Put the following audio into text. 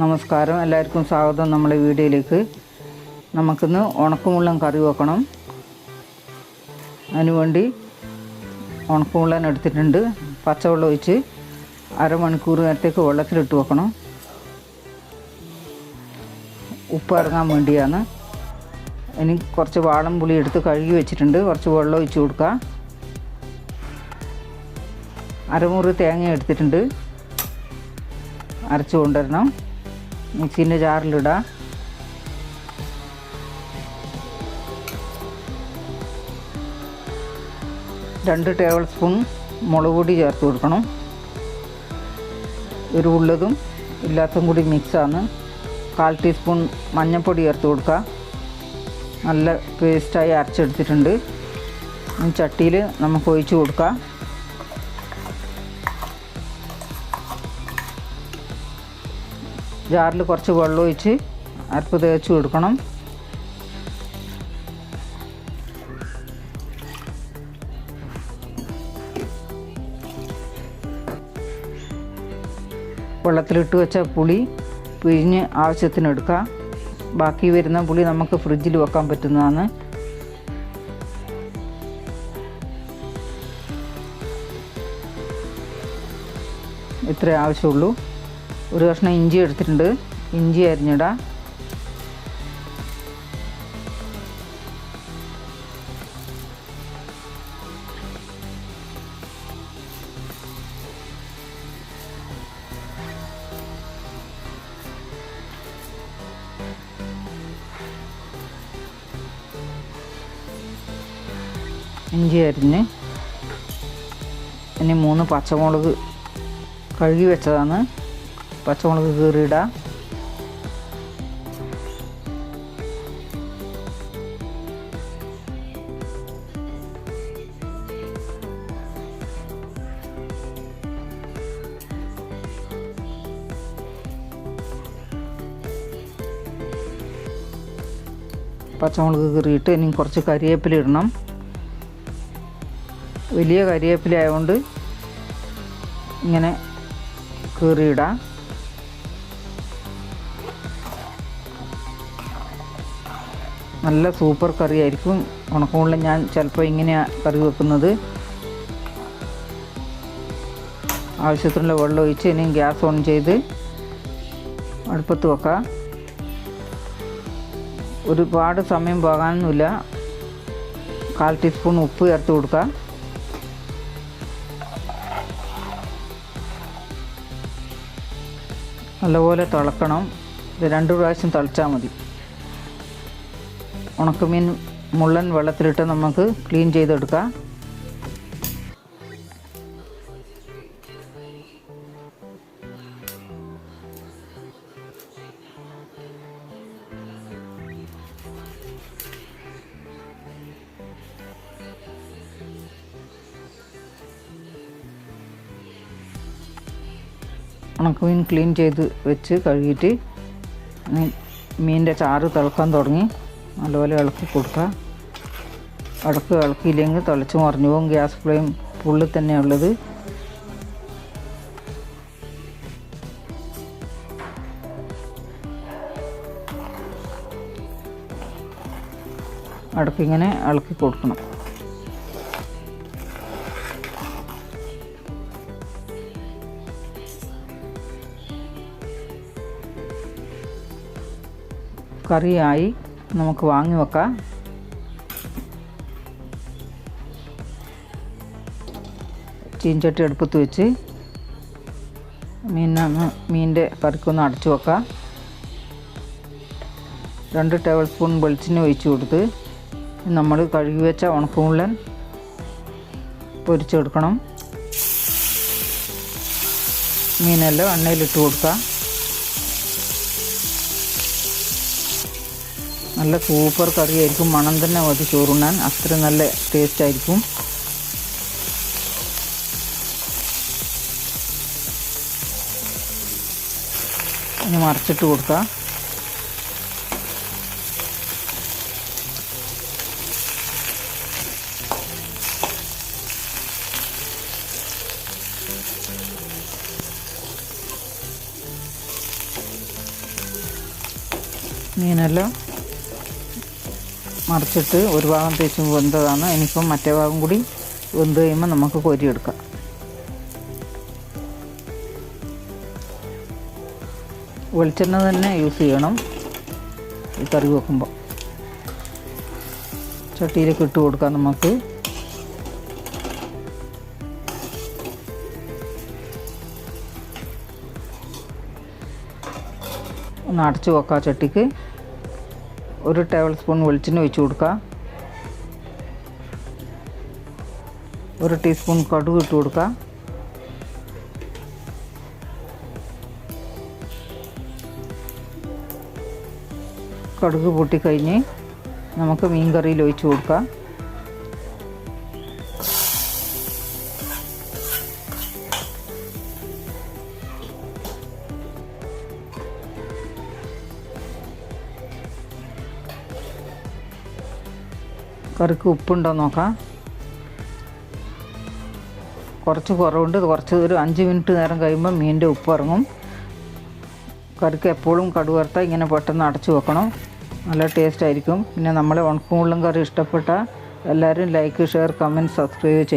നമസ്കാരം. എല്ലാവർക്കും സ്വാഗതം നമ്മുടെ വീഡിയോയിലേക്ക്. നമുക്കിന്ന് ഉണക്കമുള്ളൻ കറി വെക്കണം. അതിനുവേണ്ടി ഉണക്കമുള്ളൻ എടുത്തിട്ടുണ്ട്. പച്ചവെള്ളം ഒഴിച്ച് അരമണിക്കൂർ നേരത്തേക്ക് വെള്ളത്തിലിട്ട് വെക്കണം. ഉപ്പ് ഇറങ്ങാൻ വേണ്ടിയാണ്. ഇനി കുറച്ച് വാളം പുളി എടുത്ത് കഴുകി വെച്ചിട്ടുണ്ട്. കുറച്ച് വെള്ളം ഒഴിച്ച് കൊടുക്കുക അരമുറി തേങ്ങ എടുത്തിട്ടുണ്ട്. അരച്ചു കൊണ്ടുവരണം. മിക്സീന്റെ ജാറിലിടാം. രണ്ട് ടേബിൾ സ്പൂൺ മുളക് പൊടി ചേർത്ത് കൊടുക്കണം. ഒരു ഉള്ളതും ഇല്ലാത്തതും കൂടി മിക്സാണ്. കാൽ ടീസ്പൂൺ മഞ്ഞൾപ്പൊടി ചേർത്ത് കൊടുക്കുക. നല്ല പേസ്റ്റായി അരച്ചെടുത്തിട്ടുണ്ട്. ചട്ടിയിൽ നമുക്ക് ഒഴിച്ച് കൊടുക്കാം. ജാറിൽ കുറച്ച് വെള്ളം ഒഴിച്ച് അരപ്പ് തേച്ച് കൊടുക്കണം വെള്ളത്തിലിട്ട് വെച്ച പുളി പിഴിഞ്ഞ് ആവശ്യത്തിന് എടുക്കാം ബാക്കി വരുന്ന പുളി നമുക്ക് ഫ്രിഡ്ജിൽ വെക്കാൻ പറ്റുന്നതാണ്. ഇത്രേ ആവശ്യമുള്ളൂ. ഒരു കഷ്ണം ഇഞ്ചി എടുത്തിട്ടുണ്ട്. ഇഞ്ചി അരിഞ്ഞിടാം. ഇഞ്ചി അരിഞ്ഞ് ഇനി മൂന്ന് പച്ചമുളക് കഴുകി വെച്ചതാണ്. പച്ചമുളക് കീറിയിടാം. പച്ചമുളക് കീറിയിട്ട് ഇനി കുറച്ച് കരിവേപ്പില ഇടണം. വലിയ കരിവേപ്പില ആയതുകൊണ്ട് ഇങ്ങനെ കീറിയിടാം. നല്ല സൂപ്പർ കറി ആയിരിക്കും ഉണക്കമുള്ള ഞാൻ ചിലപ്പോൾ ഇങ്ങനെയാണ് കറി വെക്കുന്നത്. ആവശ്യത്തിനുള്ള വെള്ളം ഒഴിച്ച് ഇനി ഗ്യാസ് ഓൺ ചെയ്ത് അടുപ്പത്ത് വെക്കാം. ഒരുപാട് സമയം പോകാനൊന്നുമില്ല. കാൽ ടീസ്പൂൺ ഉപ്പ് ചേർത്ത് കൊടുക്കുക നല്ലപോലെ തിളക്കണം. രണ്ട് പ്രാവശ്യം തിളച്ചാൽ മതി. ഉണക്കമീൻ മുള്ളൻ വെള്ളത്തിലിട്ട് നമുക്ക് ക്ലീൻ ചെയ്തെടുക്കാം. ഉണക്കമീൻ ക്ലീൻ ചെയ്ത് വെച്ച് കഴുകിയിട്ട് മീനിന്റെ ചാറ് തിളക്കാൻ തുടങ്ങി. നല്ലപോലെ ഇളക്കി കൊടുക്കുക. ഇളക്ക് ഇളക്കിയില്ലെങ്കിൽ തിളച്ച് മറിഞ്ഞു പോകും. ഗ്യാസ് ഫ്ലെയിം ഫുള്ളിൽ തന്നെയുള്ളത് അടക്കിങ്ങനെ ഇളക്കി കൊടുക്കണം. കറിയായി. നമുക്ക് വാങ്ങി വെക്കാം. ചീഞ്ചട്ടി അടുപ്പത്ത് വെച്ച് മീനൊന്ന് മീനിന്റെ കറിക്കൊന്ന് അടച്ചു വെക്കാം. രണ്ട് ടേബിൾ സ്പൂൺ വെളിച്ചെണ്ണ ഒഴിച്ചു കൊടുത്ത് നമ്മൾ കഴുകി വെച്ച ഉണക്കമുള്ളൻ പൊരിച്ചെടുക്കണം. മീനെല്ലാം എണ്ണയിലിട്ട് കൊടുക്കാം. നല്ല സൂപ്പർ കറിയായിരിക്കും. മണം തന്നെ മതി ചോറുണ്ണാൻ. അത്ര നല്ല ടേസ്റ്റ് ആയിരിക്കും ഇനി മറിച്ചിട്ട് കൊടുക്കാം. മീനെല്ലാം മറിച്ചിട്ട് ഒരു ഭാഗം തേച്ച് വെന്തതാണ്. ഇനിയിപ്പം മറ്റേ ഭാഗം കൂടി വെന്ത് കഴിയുമ്പോൾ നമുക്ക് കോരിയെടുക്കാം. വെളിച്ചെണ്ണ തന്നെ യൂസ് ചെയ്യണം. ഈ കറി വെക്കുമ്പോൾ ചട്ടിയിലേക്ക് ഇട്ട് കൊടുക്കാം നമുക്ക്. ഒന്ന് അടച്ചു വെക്കാം ചട്ടിക്ക്. ഒരു ടേബിൾ സ്പൂൺ വെളിച്ചെണ്ണ ഒഴിച്ച് കൊടുക്കുക. ഒരു ടീസ്പൂൺ കടുക് ഇട്ട് കൊടുക്കുക. കടുക് പൊട്ടിക്കഴിഞ്ഞ് നമുക്ക് മീൻ കറിയിൽ ഒഴിച്ച് കൊടുക്കാം. കറിക്ക് ഉപ്പുണ്ടോ നോക്കാം. കുറച്ച് കുറവുണ്ട്. കുറച്ച് ഒരു അഞ്ച് മിനിറ്റ് നേരം കഴിയുമ്പോൾ മീനിന്റെ ഉപ്പ് ഇറങ്ങും. കറിക്ക് എപ്പോഴും കടുവറുത്ത ഇങ്ങനെ പെട്ടെന്ന് അടച്ചു വെക്കണം. നല്ല ടേസ്റ്റ് ആയിരിക്കും. പിന്നെ നമ്മളെ ഉണക്കമുള്ളും കറി ഇഷ്ടപ്പെട്ട എല്ലാവരും ലൈക്ക് ഷെയർ കമന്റ് സബ്സ്ക്രൈബ് ചെയ്യും.